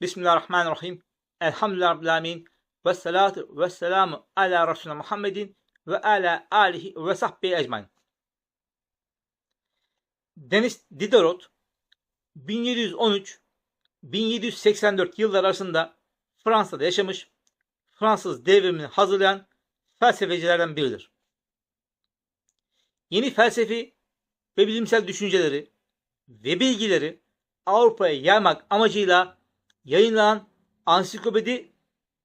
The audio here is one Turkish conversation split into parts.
Bismillahirrahmanirrahim. Elhamdülillahi Rabbil. Ve salatu ve selamu ala Resulü Muhammedin ve ala alihi ve sahbihi ecmain. Deniz Diderot 1713-1784 yıllar arasında Fransa'da yaşamış, Fransız devrimini hazırlayan felsefecilerden biridir. Yeni felsefi ve bilimsel düşünceleri ve bilgileri Avrupa'ya yaymak amacıyla yayınlanan ansiklopedi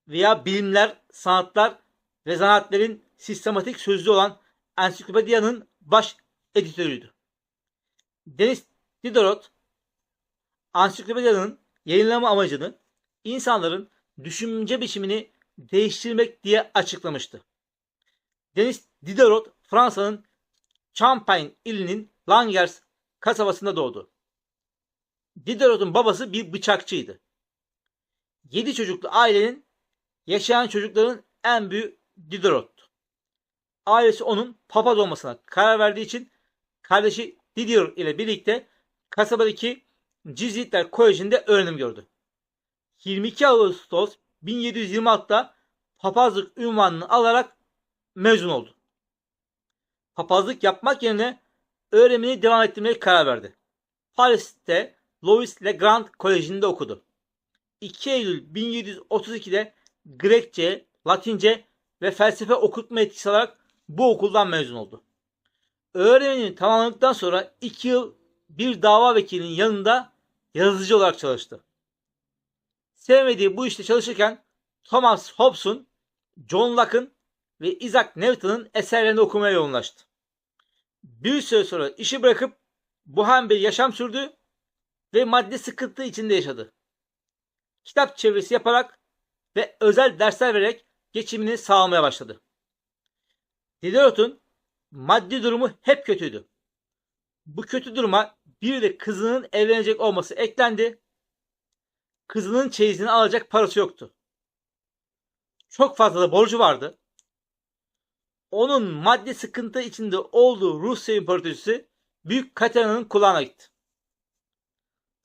veya bilimler, sanatlar ve zanaatlerin sistematik sözlüğü olan Ensiklopedia'nın baş editörüydü. Deniz Diderot, Ansiklopedia'nın yayınlama amacını insanların düşünce biçimini değiştirmek diye açıklamıştı. Deniz Diderot, Fransa'nın Champagne ilinin Langers kasabasında doğdu. Diderot'un babası bir bıçakçıydı. 7 çocuklu ailenin yaşayan çocukların en büyüğü Diderot'tu. Ailesi onun papaz olmasına karar verdiği için kardeşi Diderot ile birlikte kasabadaki Cizitler Koleji'nde öğrenim gördü. 22 Ağustos 1726'da papazlık ünvanını alarak mezun oldu. Papazlık yapmak yerine öğrenimini devam ettirmeye karar verdi. Paris'te Louis Le Grand Koleji'nde okudu. 2 Eylül 1732'de Grekçe, Latince ve felsefe okutma etkisi alarak bu okuldan mezun oldu. Öğrenimini tamamladıktan sonra 2 yıl bir dava vekilinin yanında yazıcı olarak çalıştı. Sevmediği bu işte çalışırken Thomas Hobbes'un, John Locke'ın ve Isaac Newton'ın eserlerini okumaya yoğunlaştı. Bir süre sonra işi bırakıp bohem bir yaşam sürdü ve maddi sıkıntı içinde yaşadı. Kitap çevirisi yaparak ve özel dersler vererek geçimini sağlamaya başladı. Diderot'un maddi durumu hep kötüydü. Bu kötü duruma bir de kızının evlenecek olması eklendi. Kızının çeyizini alacak parası yoktu. Çok fazla da borcu vardı. Onun maddi sıkıntı içinde olduğu Rusya İmparatorluğu Büyük Katarina'nın kulağına gitti.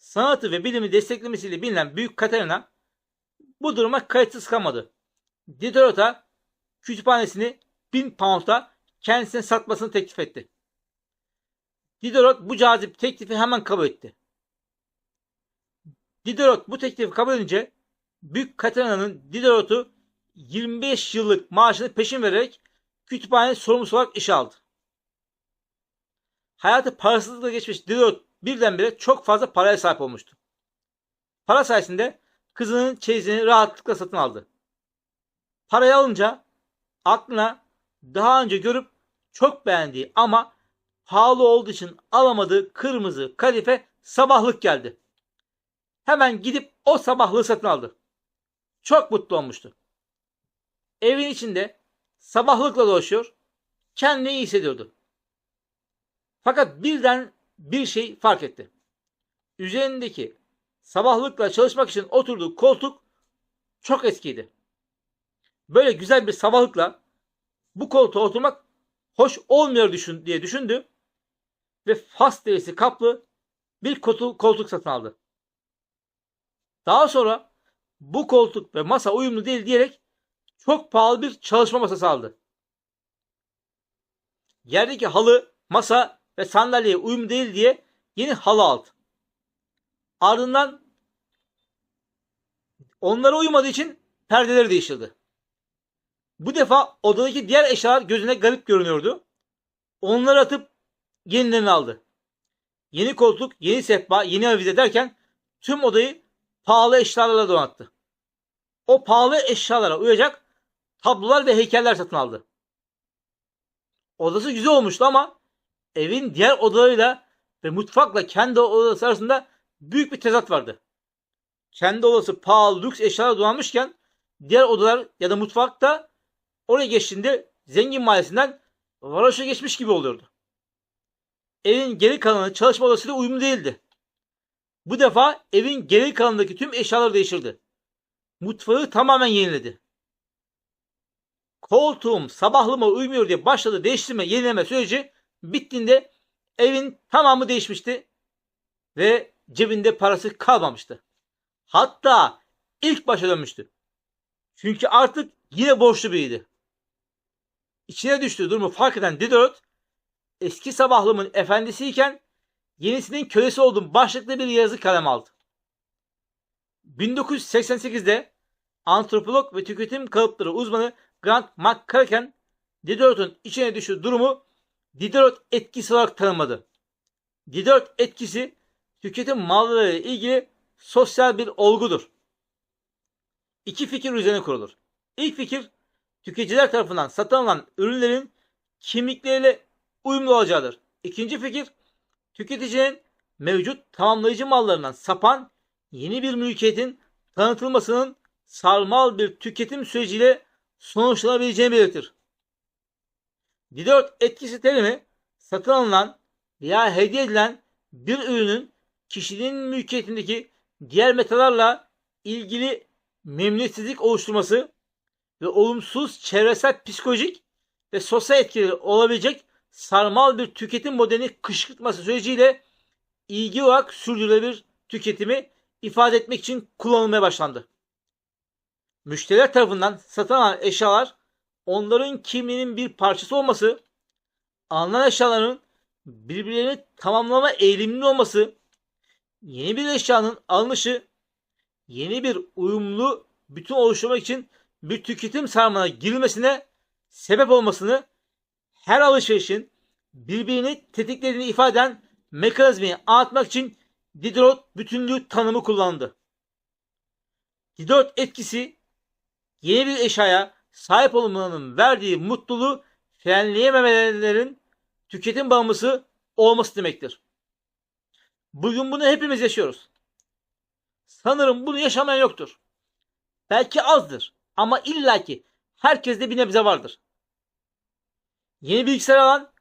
Sanatı ve bilimi desteklemesiyle bilinen Büyük Katarina bu duruma kayıtsız kalmadı. Diderot'a kütüphanesini 1000 pound'a kendisine satmasını teklif etti. Diderot bu cazip teklifi hemen kabul etti. Diderot bu teklifi kabul edince Büyük Katarina'nın Diderot'u 25 yıllık maaşını peşin vererek kütüphane sorumlusu olarak işe aldı. Hayatı parasızlıkla geçmiş Diderot birdenbire çok fazla paraya sahip olmuştu. Para sayesinde kızının çeyizini rahatlıkla satın aldı. Parayı alınca aklına daha önce görüp çok beğendiği ama pahalı olduğu için alamadığı kırmızı kadife sabahlık geldi. Hemen gidip o sabahlığı satın aldı. Çok mutlu olmuştu. Evin içinde sabahlıkla dolaşıyor, kendini iyi hissediyordu. Fakat birden bir şey fark etti. Üzerindeki sabahlıkla çalışmak için oturduğu koltuk çok eskiydi. Böyle güzel bir sabahlıkla bu koltuğa oturmak hoş olmuyor düşün, diye düşündü ve fas derisi kaplı bir koltuk, satın aldı. Daha sonra bu koltuk ve masa uyumlu değil diyerek çok pahalı bir çalışma masası aldı. Yerdeki halı, masa ve sandalyeye uyum değil diye yeni halı aldı. Ardından onlara uymadığı için perdeleri değiştirdi. Bu defa odadaki diğer eşyalar gözüne garip görünüyordu. Onları atıp yenilerini aldı. Yeni koltuk, yeni sehpa, yeni avize derken tüm odayı pahalı eşyalarla donattı. O pahalı eşyalara uyacak tablolar ve heykeller satın aldı. Odası güzel olmuştu ama evin diğer odalarıyla ve mutfakla kendi odası arasında büyük bir tezat vardı. Kendi odası pahalı lüks eşyalar donanmışken diğer odalar ya da mutfakta oraya geçtiğinde zengin mahallesinden varoşa geçmiş gibi oluyordu. Evin geri kalanı çalışma odasıyla uyumlu değildi. Bu defa evin geri kalanındaki tüm eşyalar değiştirdi. Mutfağı tamamen yeniledi. Koltuğum sabahlığıma uymuyor diye başladı değiştirme, yenileme süreci bittiğinde evin tamamı değişmişti ve cebinde parası kalmamıştı. Hatta ilk başa dönmüştü. Çünkü artık yine borçlu biriydi. İçine düştüğü durumu fark eden Diderot, eski sabahlımın efendisiyken yenisinin kölesi olduğum başlıklı bir yazı kalem aldı. 1988'de antropolog ve tüketim kalıpları uzmanı Grant McCracken Diderot'un içine düştüğü durumu Diderot etkisi olarak tanımladı. Diderot etkisi tüketim malları ile ilgili sosyal bir olgudur. İki fikir üzerine kurulur. İlk fikir tüketiciler tarafından satın alınan ürünlerin kimlikleriyle uyumlu olacağıdır. İkinci fikir tüketicinin mevcut tamamlayıcı mallarından sapan yeni bir mülkiyetin tanıtılmasının sarmal bir tüketim süreciyle sonuçlanabileceğini belirtir. Diderot etkisi terimi satın alınan veya hediye edilen bir ürünün kişinin mülkiyetindeki diğer metalarla ilgili memnuniyetsizlik oluşturması ve olumsuz çevresel psikolojik ve sosyal etkileri olabilecek sarmal bir tüketim modelini kışkırtması süreciyle ilgi olarak sürdürülebilir tüketimi ifade etmek için kullanılmaya başlandı. Müşteriler tarafından satın alınan eşyalar onların kimliğinin bir parçası olması, alınan eşyaların birbirlerini tamamlama eğilimli olması, yeni bir eşyanın alınışı, yeni bir uyumlu bütün oluşturmak için bir tüketim sarmana girilmesine sebep olmasını her alışverişin birbirini tetiklediğini ifade eden mekanizmayı anlatmak için Diderot bütünlüğü tanımı kullandı. Diderot etkisi yeni bir eşyaya sahip olmanın verdiği mutluluğu frenleyememelerin tüketim bağımlısı olması demektir. Bugün bunu hepimiz yaşıyoruz. Sanırım bunu yaşamayan yoktur. Belki azdır ama illaki herkeste bir nebze vardır. Yeni bilgisayar alan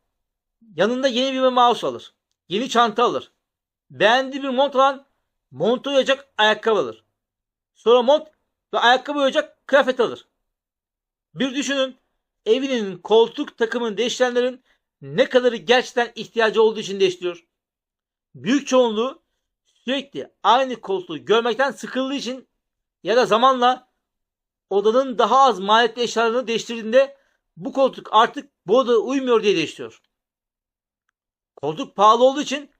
yanında yeni bir mouse alır. Yeni çanta alır. Beğendiği bir mont alan montu uyacak ayakkabı alır. Sonra mont ve ayakkabı uyacak kıyafet alır. Bir düşünün evinin koltuk takımını değiştirenlerin ne kadarı gerçekten ihtiyacı olduğu için değiştiriyor. Büyük çoğunluğu sürekli aynı koltuğu görmekten sıkıldığı için ya da zamanla odanın daha az maliyetli eşyalarını değiştirdiğinde bu koltuk artık bu odaya uymuyor diye değiştiriyor. Koltuk pahalı olduğu için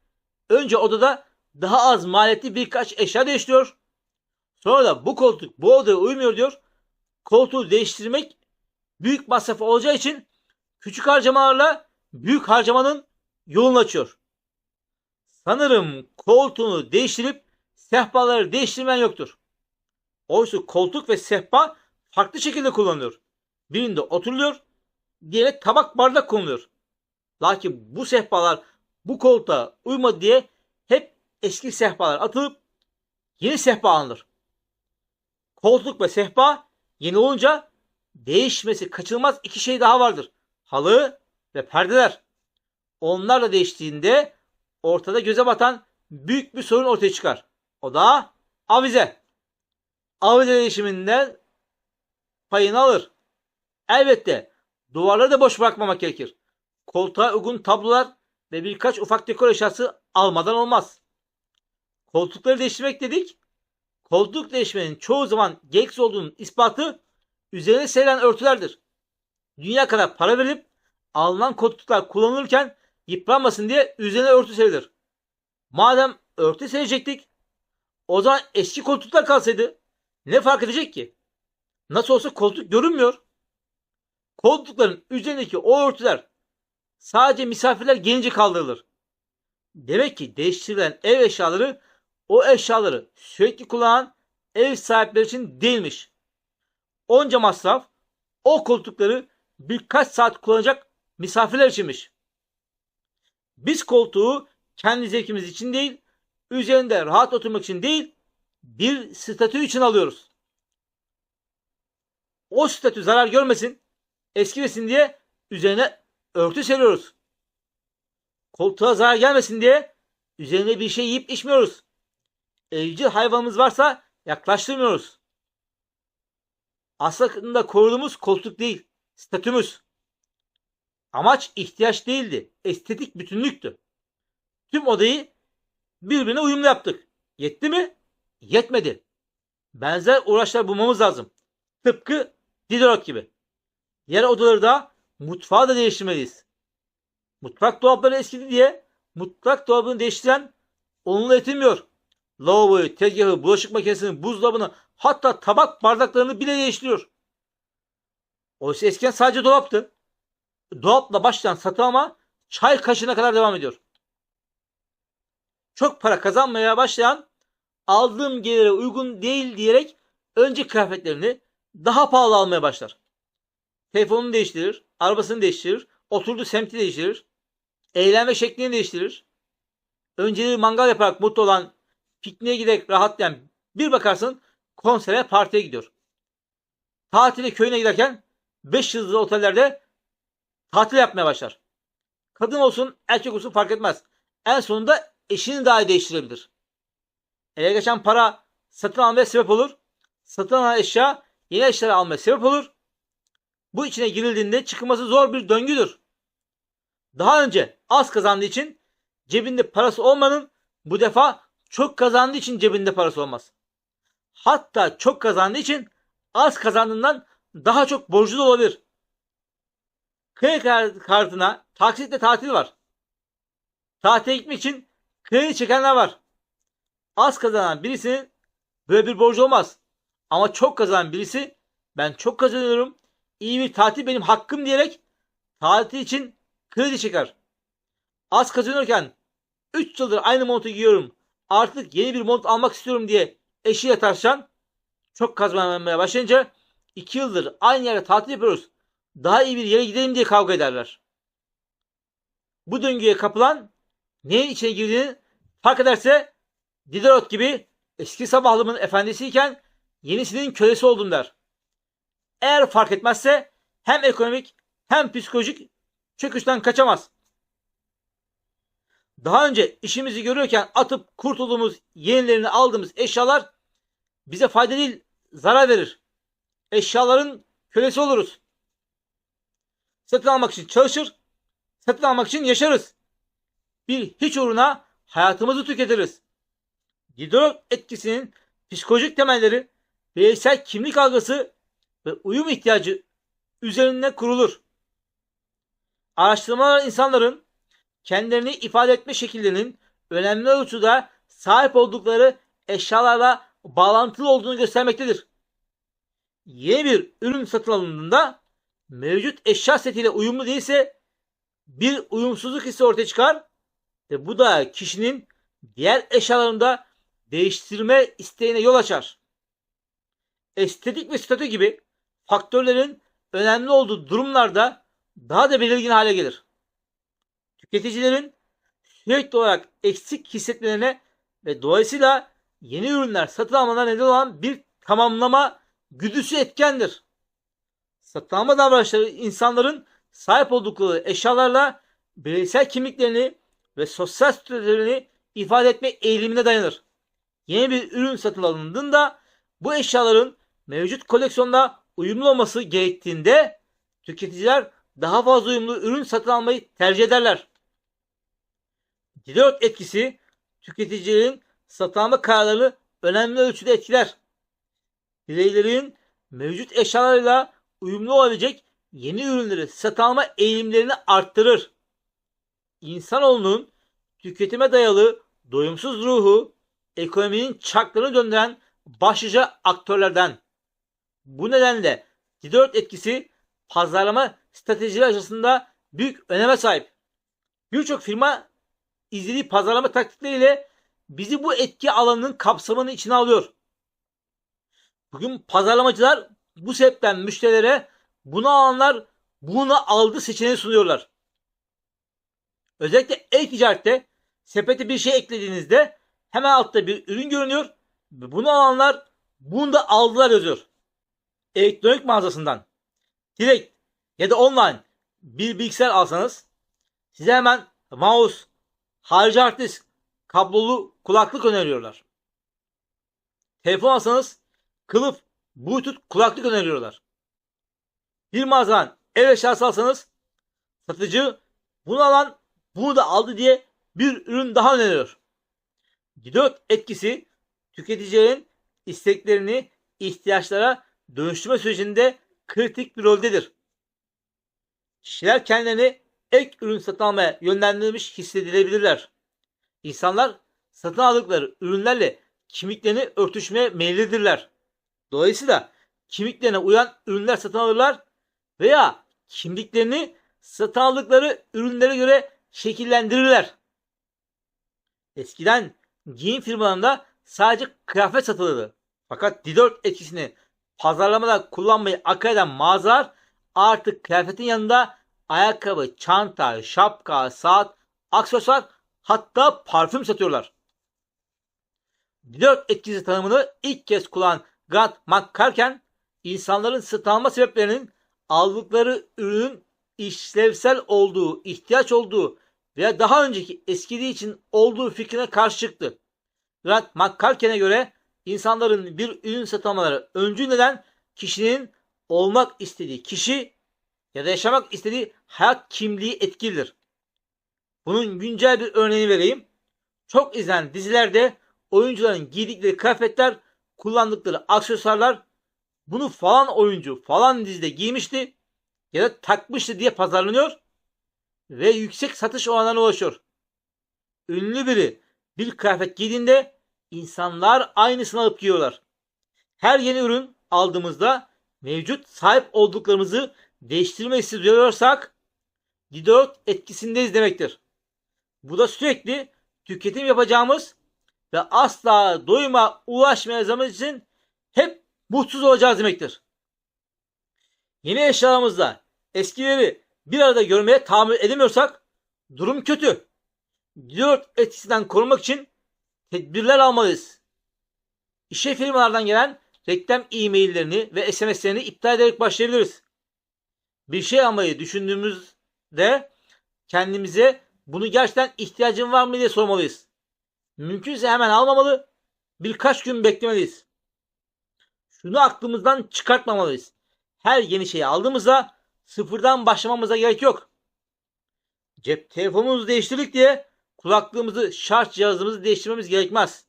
önce odada daha az maliyetli birkaç eşya değiştiriyor. Sonra da bu koltuk bu odaya uymuyor diyor. Koltuğu değiştirmek büyük masraf olacağı için küçük harcamalarla büyük harcamanın yolunu açıyor. Sanırım koltuğunu değiştirip sehpaları değiştirmen yoktur. Oysa koltuk ve sehpa farklı şekilde kullanılıyor. Birinde oturuluyor, diğerine tabak bardak konuluyor. Lakin bu sehpalar bu koltuğa uymadı diye hep eski sehpalar atılıp yeni sehpa alınır. Koltuk ve sehpa yeni olunca değişmesi kaçınılmaz iki şey daha vardır. Halı ve perdeler. Onlar da değiştiğinde ortada göze batan büyük bir sorun ortaya çıkar. O da avize. Avize değişiminden payını alır. Elbette duvarları da boş bırakmamak gerekir. Koltuğa uygun tablolar ve birkaç ufak dekor eşyası almadan olmaz. Koltukları değiştirmek dedik. Koltuk değişmenin çoğu zaman gereksiz olduğunun ispatı üzerine serilen örtülerdir. Dünya kadar para verilip alınan koltuklar kullanılırken yıpranmasın diye üzerine örtü serilir. Madem örtü serecektik o zaman eski koltuklar kalsaydı ne fark edecek ki? Nasıl olsa koltuk görünmüyor. Koltukların üzerindeki o örtüler sadece misafirler gelince kaldırılır. Demek ki değiştirilen ev eşyaları o eşyaları sürekli kullanan ev sahipleri için değilmiş. Onca masraf o koltukları birkaç saat kullanacak misafirler içinmiş. Biz koltuğu kendi zevkimiz için değil, üzerinde rahat oturmak için değil, bir statü için alıyoruz. O statü zarar görmesin, eskimesin diye üzerine örtü seriyoruz. Koltuğa zarar gelmesin diye üzerine bir şey yiyip içmiyoruz. Evcil hayvanımız varsa yaklaştırmıyoruz. Aslında koruduğumuz koltuk değil, statümüz. Amaç ihtiyaç değildi, estetik bütünlüktü. Tüm odayı birbirine uyumlu yaptık. Yetti mi? Yetmedi. benzer uğraşlar bulmamız lazım. Tıpkı Diderot gibi. Diğer odaları da mutfağı da değiştirmeliyiz. Mutfak dolapları eskidi diye mutfak dolabını değiştiren onunla yetinmiyor. Lavaboyu, tezgahı, bulaşık makinesini, buzdolabını hatta tabak bardaklarını bile değiştiriyor. Oysa eskiden sadece dolaptı. Dolapla başlayan satın alma çay kaşığına kadar devam ediyor. Çok para kazanmaya başlayan aldığım gelire uygun değil diyerek önce kıyafetlerini daha pahalı almaya başlar. Telefonunu değiştirir, arabasını değiştirir, oturduğu semti değiştirir, eğlenme şeklini değiştirir. Önceleri mangal yaparak mutlu olan, pikniğe giderek rahatlayan bir bakarsın konsere partiye gidiyor. Tatile köyüne giderken 5 yıldızlı otellerde tatil yapmaya başlar. Kadın olsun erkek olsun fark etmez. En sonunda eşini dahi değiştirebilir. Ele geçen para satın almaya sebep olur. Satın alınan eşya yeni eşyalar almaya sebep olur. Bu içine girildiğinde çıkılması zor bir döngüdür. Daha önce az kazandığı için cebinde parası olmanın bu defa çok kazandığı için cebinde parası olmaz. Hatta çok kazandığı için az kazandığından daha çok borcu da olabilir. Kredi kartına taksitle tatil var. Tatile gitmek için kredi çekenler var. Az kazanan birisinin böyle bir borcu olmaz. Ama çok kazanan birisi ben çok kazanıyorum. iyi bir tatil benim hakkım diyerek tatil için kredi çeker. Az kazanırken 3 yıldır aynı montu giyiyorum. Artık yeni bir mont almak istiyorum diye eşiyle tartışan çok kazanmaya başlayınca 2 yıldır aynı yerde tatil yapıyoruz. Daha iyi bir yere gidelim diye kavga ederler. Bu döngüye kapılan neyin içine girdiğini fark ederse Diderot gibi eski sabahlımın efendisiyken yenisinin kölesi oldum der. Eğer fark etmezse hem ekonomik hem psikolojik çöküşten kaçamaz. Daha önce işimizi görüyorken atıp kurtulduğumuz yenilerini aldığımız eşyalar bize fayda değil zarar verir. Eşyaların kölesi oluruz. Satın almak için çalışır, satın almak için yaşarız. Bir hiç uğruna hayatımızı tüketiriz. Diderot etkisinin psikolojik temelleri bireysel kimlik algısı ve uyum ihtiyacı üzerine kurulur. Araştırmalar insanların kendilerini ifade etme şekillerinin önemli ölçüde sahip oldukları eşyalarla bağlantılı olduğunu göstermektedir. Yeni bir ürün satın alındığında mevcut eşya setiyle uyumlu değilse bir uyumsuzluk hissi ortaya çıkar ve bu da kişinin diğer eşyalarında değiştirme isteğine yol açar. Estetik ve statü gibi faktörlerin önemli olduğu durumlarda daha da belirgin hale gelir. Tüketicilerin sürekli olarak eksik hissetmelerine ve dolayısıyla yeni ürünler satın almadan neden olan bir tamamlama güdüsü etkendir. Satın alma davranışları insanların sahip oldukları eşyalarla bireysel kimliklerini ve sosyal statülerini ifade etme eğilimine dayanır. Yeni bir ürün satın alındığında bu eşyaların mevcut koleksiyonda uyumlu olması gerektiğinde tüketiciler daha fazla uyumlu ürün satın almayı tercih ederler. Diderot etkisi tüketicilerin satın alma kararlarını önemli ölçüde etkiler. Bireylerin mevcut eşyalarıyla uyumlu olabilecek yeni ürünleri satın alma eğilimlerini arttırır. İnsanoğlunun tüketime dayalı doyumsuz ruhu ekonominin çarklarını döndüren başlıca aktörlerden. Bu nedenle Diderot etkisi pazarlama stratejileri açısında büyük öneme sahip. Birçok firma izlediği pazarlama taktikleriyle bizi bu etki alanının kapsamının içine alıyor. Bugün pazarlamacılar bu sebepten müşterilere bunu alanlar bunu aldı seçeneği sunuyorlar. Özellikle e-ticarette sepete bir şey eklediğinizde hemen altta bir ürün görünüyor bunu alanlar bunu da aldılar yazıyor. Elektronik mağazasından direkt ya da online bir bilgisayar alsanız size hemen mouse, harici hard disk, kablolu kulaklık öneriyorlar. Telefon alsanız kılıf, bluetooth kulaklık öneriyorlar. Bir mağazadan ev eşyası alsanız satıcı bunu alan bunu da aldı diye bir ürün daha öneriyor. Didot etkisi tüketicilerin isteklerini ihtiyaçlara dönüştürme sürecinde kritik bir roldedir. Kişiler kendilerini ek ürün satın almaya yönlendirilmiş hissedilebilirler. İnsanlar satın aldıkları ürünlerle kimliklerini örtüşmeye meyillidirler. Dolayısıyla kimliklerine uyan ürünler satın alırlar veya kimliklerini satın aldıkları ürünlere göre şekillendirirler. Eskiden giyim firmalarında sadece kıyafet satılırdı. Fakat D4 etkisini pazarlamada kullanmayı akıl eden mağazalar artık kıyafetin yanında ayakkabı, çanta, şapka, saat, aksesuar hatta parfüm satıyorlar. D4 etkisi tanımını ilk kez kullanan Grant McCarken insanların satın alma sebeplerinin aldıkları ürünün işlevsel olduğu, ihtiyaç olduğu veya daha önceki eskidiği için olduğu fikrine karşı çıktı. Grant McCarken'e göre insanların bir ürün satın almaları öncü neden kişinin olmak istediği kişi ya da yaşamak istediği hayat kimliği etkilidir. Bunun güncel bir örneğini vereyim. Çok izlenen dizilerde oyuncuların giydikleri kıyafetler, kullandıkları aksesuarlar bunu falan oyuncu falan dizide giymişti ya da takmıştı diye pazarlanıyor ve yüksek satış oranlarına ulaşıyor. Ünlü biri bir kıyafet giydiğinde insanlar aynısını alıp giyiyorlar. Her yeni ürün aldığımızda mevcut sahip olduklarımızı değiştirme hissi duyuyorsak D4 etkisindeyiz demektir. Bu da sürekli tüketim yapacağımız ve asla doyuma ulaşmayacağımız için hep mutsuz olacağız demektir. Yeni eşyalarımızda eskileri bir arada görmeye tahammül edemiyorsak durum kötü. D4 etkisinden korunmak için tedbirler almalıyız. İşe firmalardan gelen reklam e-maillerini ve SMS'lerini iptal ederek başlayabiliriz. Bir şey almayı düşündüğümüzde kendimize bunu gerçekten ihtiyacın var mı diye sormalıyız. Mümkünse hemen almamalı, birkaç gün beklemeliyiz. Şunu aklımızdan çıkartmamalıyız. Her yeni şeyi aldığımızda sıfırdan başlamamıza gerek yok. Cep telefonumuzu değiştirdik diye kulaklığımızı, şarj cihazımızı değiştirmemiz gerekmez.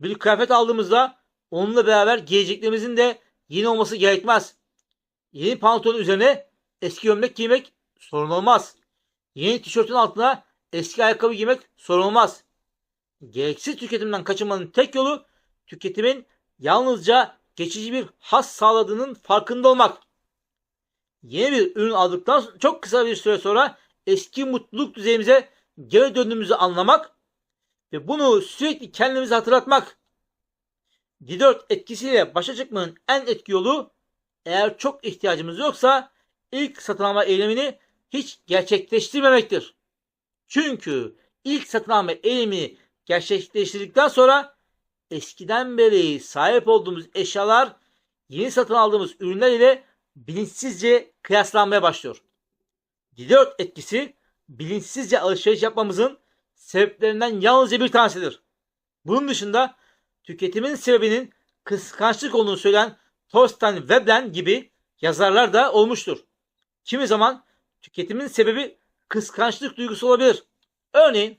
Bir kıyafet aldığımızda onunla beraber giyeceklerimizin de yeni olması gerekmez. Yeni pantolonun üzerine eski gömlek giymek sorun olmaz. Yeni tişörtün altına eski ayakkabı giymek sorun olmaz. Gereksiz tüketimden kaçınmanın tek yolu tüketimin yalnızca geçici bir has sağladığının farkında olmak. Yeni bir ürün aldıktan çok kısa bir süre sonra eski mutluluk düzeyimize geri döndüğümüzü anlamak ve bunu sürekli kendimize hatırlatmak. D4 etkisiyle başa çıkmanın en etki yolu eğer çok ihtiyacımız yoksa ilk satın alma eylemini hiç gerçekleştirmemektir. Çünkü ilk satın alma eylemini gerçekleştirdikten sonra eskiden beri sahip olduğumuz eşyalar yeni satın aldığımız ürünler ile bilinçsizce kıyaslanmaya başlıyor. D4 etkisi bilinçsizce alışveriş yapmamızın sebeplerinden yalnızca bir tanesidir. Bunun dışında tüketimin sebebinin kıskançlık olduğunu söyleyen Thorstein Veblen gibi yazarlar da olmuştur. Kimi zaman tüketimin sebebi kıskançlık duygusu olabilir. Örneğin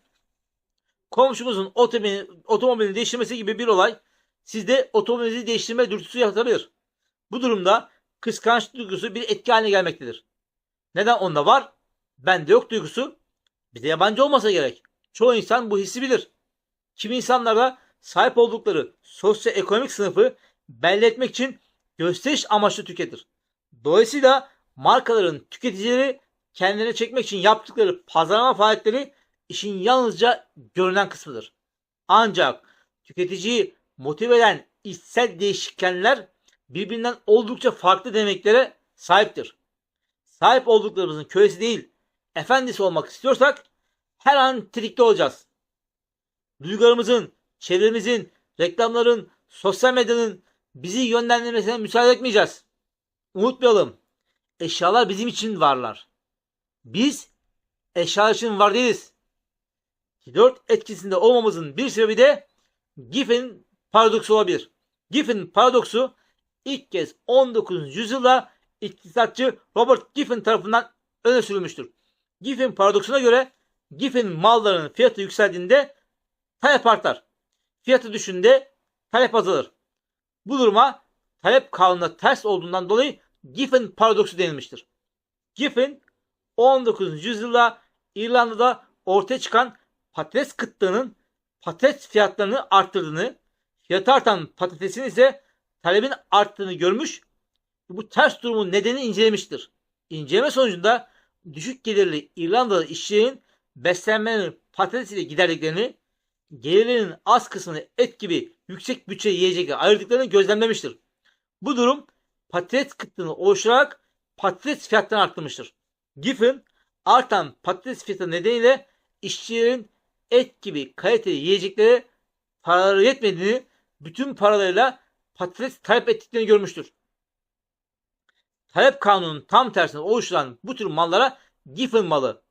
komşumuzun otomobilini, otomobilini değiştirmesi gibi bir olay sizde otomobilinizi değiştirme dürtüsü yaratabilir. Bu durumda kıskançlık duygusu bir etki haline gelmektedir. Neden onda var? Bende yok duygusu. Bize yabancı olmasa gerek. Çoğu insan bu hissi bilir. Kimi insanlarda sahip oldukları sosyoekonomik sınıfı belli etmek için gösteriş amaçlı tüketir. Dolayısıyla markaların tüketicileri kendilerine çekmek için yaptıkları pazarlama faaliyetleri işin yalnızca görünen kısmıdır. Ancak tüketiciyi motive eden içsel değişkenler birbirinden oldukça farklı deneklere sahiptir. Sahip olduklarımızın kölesi değil, efendisi olmak istiyorsak her an tetikte olacağız. Duygularımızın, çevremizin, reklamların, sosyal medyanın bizi yönlendirmesine müsaade etmeyeceğiz. Unutmayalım. Eşyalar bizim için varlar. Biz eşyalar için var değiliz. Dört etkisinde olmamızın bir sebebi de Giffen paradoksu olabilir. Giffen paradoksu ilk kez 19. yüzyılda iktisatçı Robert Giffen tarafından öne sürülmüştür. Giffen paradoksuna göre Giffen mallarının fiyatı yükseldiğinde talep artar. Fiyatı düşünde talep azalır. Bu duruma talep kanununa ters olduğundan dolayı Giffen paradoksu denilmiştir. Giffen 19. yüzyılda İrlanda'da ortaya çıkan patates kıtlığının patates fiyatlarını arttırdığını, fiyatı artan patatesin ise talebin arttığını görmüş ve bu ters durumun nedenini incelemiştir. İnceleme sonucunda düşük gelirli İrlandalı işçilerin beslenmenin patates ile giderdiklerini, gelirlerinin az kısmını et gibi yüksek bütçe yiyecekler ayırdıklarını gözlemlemiştir. Bu durum patates kıtlığını oluşturarak patates fiyatlarını arttırmıştır. Giffen artan patates fiyatı nedeniyle işçilerin et gibi kaliteli yiyeceklere paraları yetmediğini, bütün paralarıyla patates talep ettiklerini görmüştür. Talep kanunun tam tersine oluşturan bu tür mallara Giffen malı.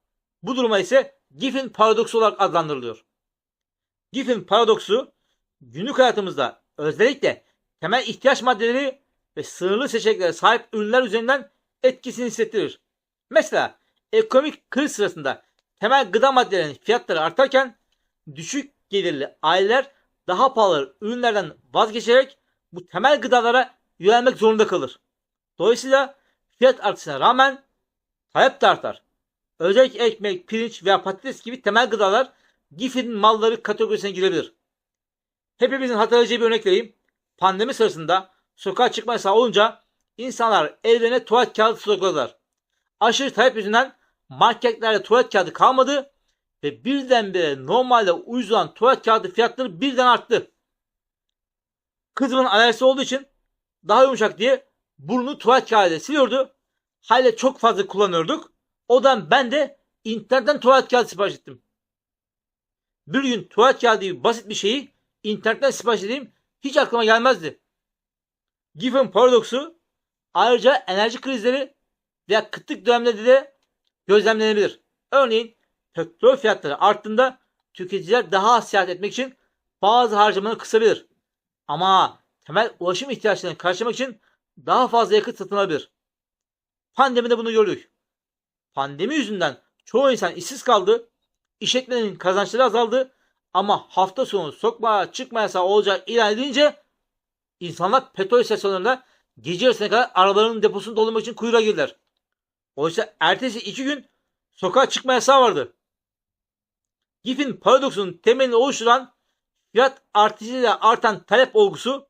Bu duruma ise Giffen paradoksu olarak adlandırılıyor. Giffen paradoksu günlük hayatımızda özellikle temel ihtiyaç maddeleri ve sınırlı seçeneklere sahip ürünler üzerinden etkisini hissettirir. Mesela ekonomik kriz sırasında temel gıda maddelerinin fiyatları artarken düşük gelirli aileler daha pahalı ürünlerden vazgeçerek bu temel gıdalara yönelmek zorunda kalır. Dolayısıyla fiyat artışına rağmen talep de artar. Özellikle ekmek, pirinç veya patates gibi temel gıdalar Giffen'in malları kategorisine girebilir. Hepimizin hatırlayacağı bir örnek vereyim. Pandemi sırasında sokağa çıkma yasağı olunca insanlar evlerine tuvalet kağıdı stokladılar. Aşırı talep yüzünden marketlerde tuvalet kağıdı kalmadı ve birdenbire normalde ucuz olan tuvalet kağıdı fiyatları birden arttı. Kızımın alerjisi olduğu için daha yumuşak diye burnu tuvalet kağıdı siliyordu. Hala çok fazla kullanıyorduk. Odan ben de internetten tuvalet kağıdı sipariş ettim. Bir gün tuvalet kağıdı gibi basit bir şeyi internetten sipariş edeyim hiç aklıma gelmezdi. Giffen paradoksu ayrıca enerji krizleri veya kıtlık dönemlerinde de gözlemlenebilir. Örneğin petrol fiyatları arttığında tüketiciler daha az seyahat etmek için bazı harcamaları kısabilir. Ama temel ulaşım ihtiyaçlarını karşılamak için daha fazla yakıt satın alabilir. Pandemide bunu gördük. Pandemi yüzünden çoğu insan işsiz kaldı. İşletmenin kazançları azaldı. Ama hafta sonu sokmağa çıkma yasağı olacağı ilan edilince insanlar petrol istasyonlarında gece yarısına kadar arabalarının deposunu doldurmak için kuyruğa girdiler. Oysa ertesi iki gün sokağa çıkma yasağı vardı. Giff'in paradoksunun temelini oluşturan fiyat artışıyla artan talep olgusu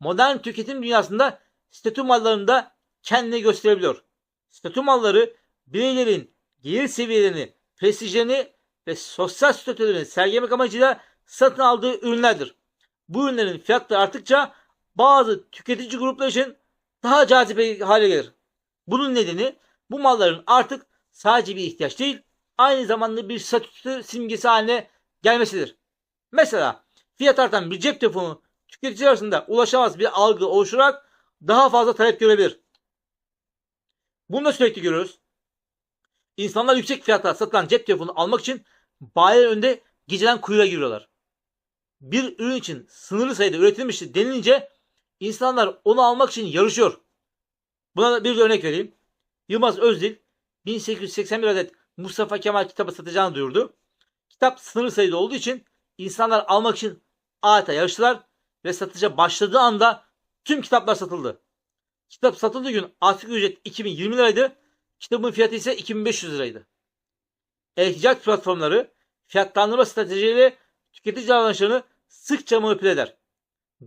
modern tüketim dünyasında statü mallarında kendini gösterebiliyor. Statü malları bireylerin gelir seviyelerini, prestijlerini ve sosyal statülerini sergilemek amacıyla satın aldığı ürünlerdir. Bu ürünlerin fiyatları arttıkça bazı tüketici gruplar için daha cazibe hale gelir. Bunun nedeni bu malların artık sadece bir ihtiyaç değil, aynı zamanda bir statü simgesi haline gelmesidir. Mesela fiyat artan bir cep telefonu tüketici arasında ulaşamaz bir algı oluşturarak daha fazla talep görebilir. Bunu da sürekli görüyoruz. İnsanlar yüksek fiyata satılan cep telefonu almak için bayiler önünde geceden kuyruğa giriyorlar. Bir ürün için sınırlı sayıda üretilmiştir denilince insanlar onu almak için yarışıyor. Buna bir örnek vereyim. Yılmaz Özdil 1881 adet Mustafa Kemal kitabı satacağını duyurdu. Kitap sınırlı sayıda olduğu için insanlar almak için adeta yarıştılar ve satışa başladığı anda tüm kitaplar satıldı. Kitap satıldığı gün asgari ücret 2020 liraydı. Kitabın fiyatı ise 2500 liraydı. E-ticaret platformları fiyatlandırma stratejileri tüketici davranışlarını sıkça manipüle eder.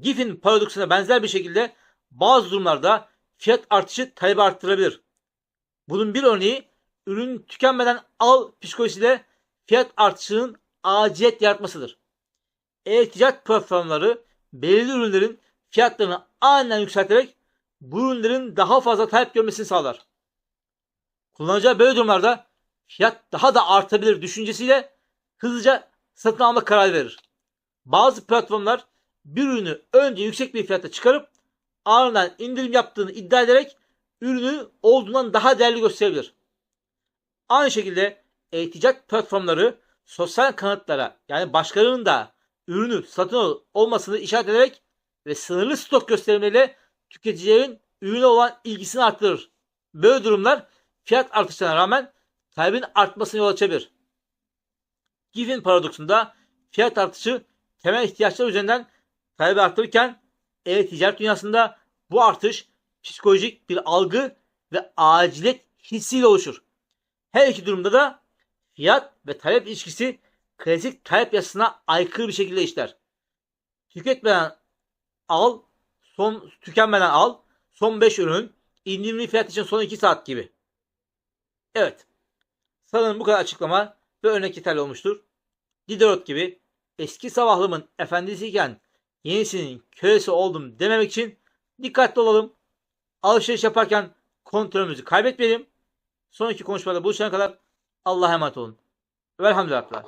Giff'in paradoksuna benzer bir şekilde bazı durumlarda fiyat artışı talebi arttırabilir. Bunun bir örneği ürün tükenmeden al psikolojisiyle fiyat artışının aciliyet yaratmasıdır. E-ticaret platformları belirli ürünlerin fiyatlarını aniden yükselterek bu ürünlerin daha fazla talep görmesini sağlar. Kullanıcı böyle durumlarda fiyat daha da artabilir düşüncesiyle hızlıca satın alma kararı verir. Bazı platformlar bir ürünü önce yüksek bir fiyata çıkarıp ardından indirim yaptığını iddia ederek ürünü olduğundan daha değerli gösterebilir. Aynı şekilde e-ticaret platformları sosyal kanıtlara yani başkalarının da ürünü satın olmasını işaret ederek ve sınırlı stok gösterimleriyle tüketicilerin ürüne olan ilgisini arttırır. Böyle durumlar fiyat artışlarına rağmen talebin artmasına yol açabilir. Giffen paradoksunda fiyat artışı temel ihtiyaçlar üzerinden talebi arttırırken e-ticaret dünyasında bu artış psikolojik bir algı ve aciliyet hissiyle oluşur. Her iki durumda da fiyat ve talep ilişkisi klasik talep yasasına aykırı bir şekilde işler. Tüketmeden al, son tükenmeden al, son 5 ürün, indirimli fiyat için son 2 saat gibi. Evet. Sanırım bu kadar açıklama ve örnek yeterli olmuştur. Diderot gibi eski savahlımın efendisiyken yenisinin kölesi oldum dememek için dikkatli olalım. Alışveriş yaparken kontrolümüzü kaybetmeyelim. Sonraki konuşmada buluşana kadar Allah'a emanet olun. Velhamdülillah.